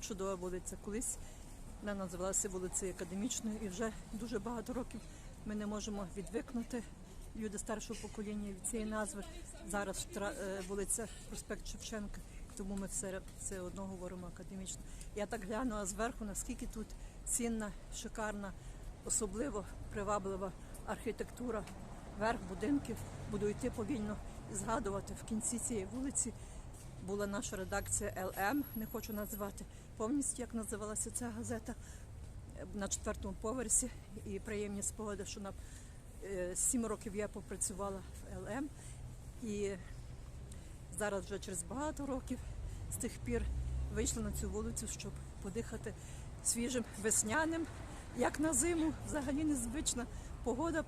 чудова вулиця. Колись вона називалася вулицею академічною, і вже дуже багато років ми не можемо відвикнути. Люди старшого покоління від цієї назви. Зараз е, вулиця проспект Шевченка, тому ми все, все одно говоримо академічно. Я так глянула зверху, наскільки тут цінна, шикарна, особливо приваблива архітектура, верх будинків. Буду йти повільно і згадувати в кінці цієї вулиці була наша редакція ЛМ, не хочу називати повністю, як називалася ця газета е, на четвертому поверсі. І приємні спогади, що на е, сім років я попрацювала в ЛМ. І зараз вже через багато років з тих пір вийшла на цю вулицю, щоб подихати свіжим весняним, як на зиму, взагалі незвична погода.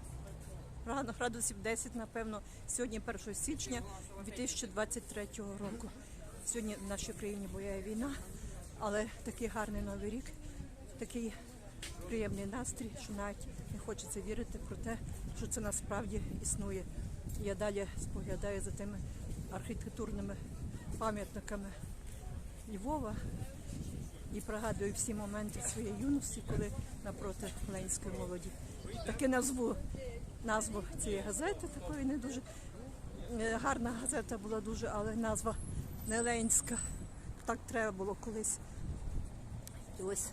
Рано градусів 10, напевно, сьогодні 1 січня 2023 року. Сьогодні в нашій країні бояє війна, але такий гарний новий рік, такий приємний настрій, що навіть не хочеться вірити про те, що це насправді існує. Я далі споглядаю за тими архітектурними пам'ятниками Львова і пригадую всі моменти своєї юності, коли напроти Ленської молоді. Таки назву назву цієї газети, такої не дуже е, гарна газета була дуже, але назва не Ленська. Так треба було колись. І ось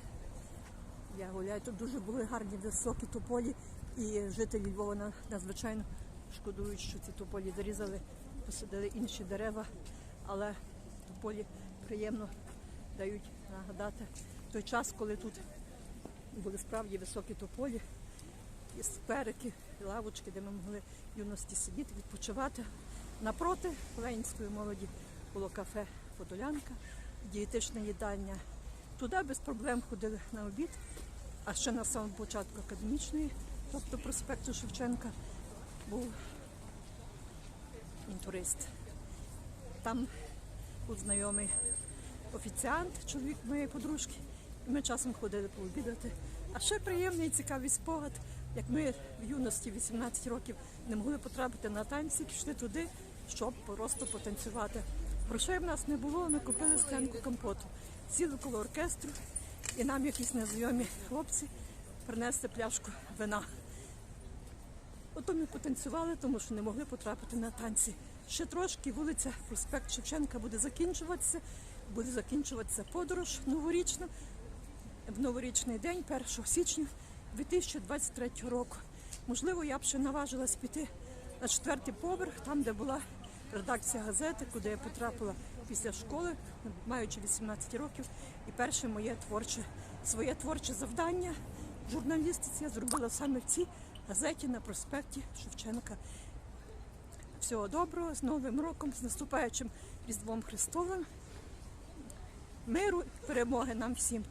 я гуляю. Тут дуже були гарні високі тополі, і жителі Львова надзвичайно шкодують, що ці тополі зарізали, посадили інші дерева, але тополі приємно дають нагадати той час, коли тут були справді високі тополі, і сперики, і лавочки, де ми могли в юності сидіти, відпочивати. Напроти Ленінської молоді було кафе Подолянка, дієтична їдальня. Туди без проблем ходили на обід, а ще на самому початку академічної, тобто проспекту Шевченка, був інтурист. Там був знайомий офіціант, чоловік моєї подружки. І ми часом ходили пообідати. А ще приємний цікавий спогад, як ми в юності 18 років не могли потрапити на танці, пішли туди, щоб просто потанцювати. Грошей в нас не було, ми купили склянку компоту. Сіли коло оркестру, і нам якісь незнайомі хлопці принесли пляшку вина. Ото ми потанцювали, тому що не могли потрапити на танці. Ще трошки вулиця проспект Шевченка буде закінчуватися. Буде закінчуватися подорож новорічна в новорічний день, 1 січня 2023 року. Можливо, я б ще наважилась піти на четвертий поверх, там, де була редакція газети, куди я потрапила після школи, маючи 18 років. І перше моє творче своє творче завдання в журналістиці я зробила саме в цій газеті на проспекті Шевченка. Всього доброго, з Новим роком, з наступаючим Різдвом Христовим. Миру, перемоги нам всім.